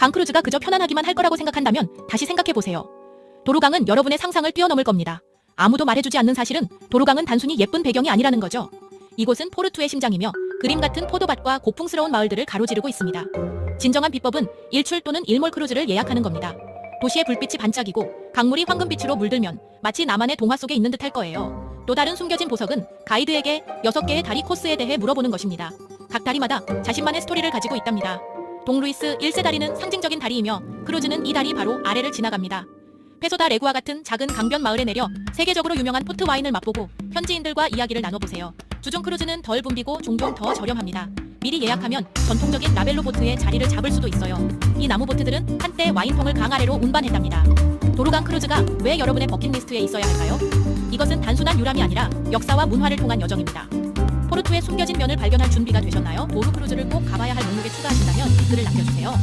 강크루즈가 그저 편안하기만 할 거라고 생각한다면 다시 생각해 보세요. 도로강은 여러분의 상상을 뛰어넘을 겁니다. 아무도 말해주지 않는 사실은 도로강은 단순히 예쁜 배경이 아니라는 거죠. 이곳은 포르투의 심장이며 그림 같은 포도밭과 고풍스러운 마을들을 가로지르고 있습니다. 진정한 비법은 일출 또는 일몰 크루즈를 예약하는 겁니다. 도시의 불빛이 반짝이고 강물이 황금빛으로 물들면 마치 나만의 동화 속에 있는 듯할 거예요. 또 다른 숨겨진 보석은 가이드에게 6개의 다리 코스에 대해 물어보는 것입니다. 각 다리마다 자신만의 스토리를 가지고 있답니다. 동루이스 1세 다리는 상징적인 다리이며 크루즈는 이 다리 바로 아래를 지나갑니다. 페소다 레구와 같은 작은 강변 마을에 내려 세계적으로 유명한 포트 와인을 맛보고 현지인들과 이야기를 나눠보세요. 주중 크루즈는 덜 붐비고 종종 더 저렴합니다. 미리 예약하면 전통적인 라벨로 보트에 자리를 잡을 수도 있어요. 이 나무 보트들은 한때 와인통을 강 아래로 운반했답니다. 도로강 크루즈가 왜 여러분의 버킷리스트에 있어야 할까요? 이것은 단순한 유람이 아니라 역사와 문화를 통한 여정입니다. 포르투의 숨겨진 면을 발견할 준비가 되셨나요? 도루 크루즈를 꼭 가봐야 할 목록에 추가하신다면 댓글을 남겨주세요.